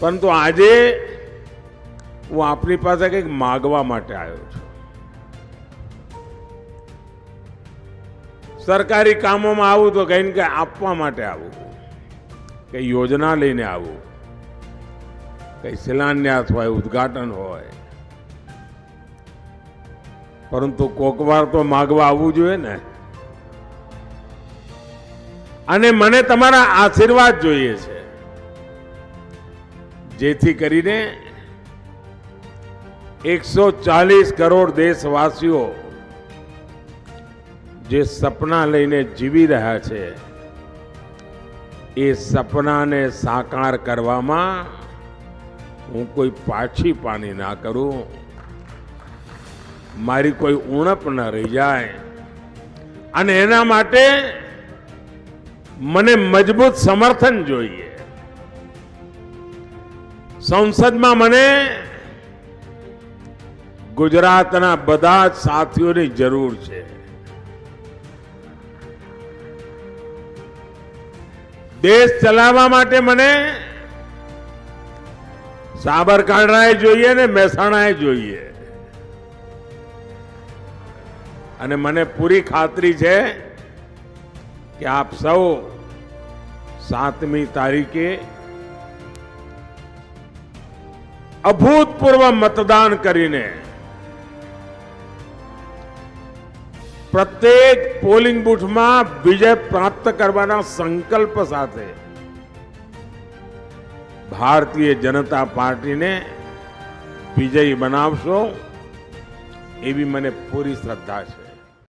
પરંતુ આજે હું આપની પાસે કંઈક માગવા માટે આવ્યો છું. સરકારી કામોમાં આવું તો કઈ ને કઈ આપવા માટે આવું કંઈ યોજના લઈને આવું કંઈ શિલાન્યાસ હોય, ઉદ્ઘાટન હોય. પરંતુ કોકવાર તો માગવા આવવું જોઈએ ને. અને મને તમારા આશીર્વાદ જોઈએ છે. જેથી કરીને એકસો ચાલીસ કરોડ દેશવાસીઓ જે સપના લઈને જીવી રહ્યા છે, એ સપનાને સાકાર કરવામાં હું કોઈ પાછી પાની ના કરું. મારી કોઈ ઉણપ ન રહી જાય. અને એના માટે મને મજબૂત સમર્થન જોઈએ. સંસદમાં મને ગુજરાતના બધા જ સાથીઓની જરૂર છે. દેશ ચલાવવા માટે મને સાબરકાંઠાએ જોઈએ ને મહેસાણાએ જોઈએ. અને મને પૂરી ખાતરી છે કે આપ સૌ સાતમી તારીખે અભૂતપૂર્વ મતદાન કરીને પ્રત્યેક પોલિંગ બૂથમાં વિજય પ્રાપ્ત કરવાના સંકલ્પ સાથે ભારતીય જનતા પાર્ટીને વિજયી બનાવશો એવી મને પૂરી શ્રદ્ધા છે.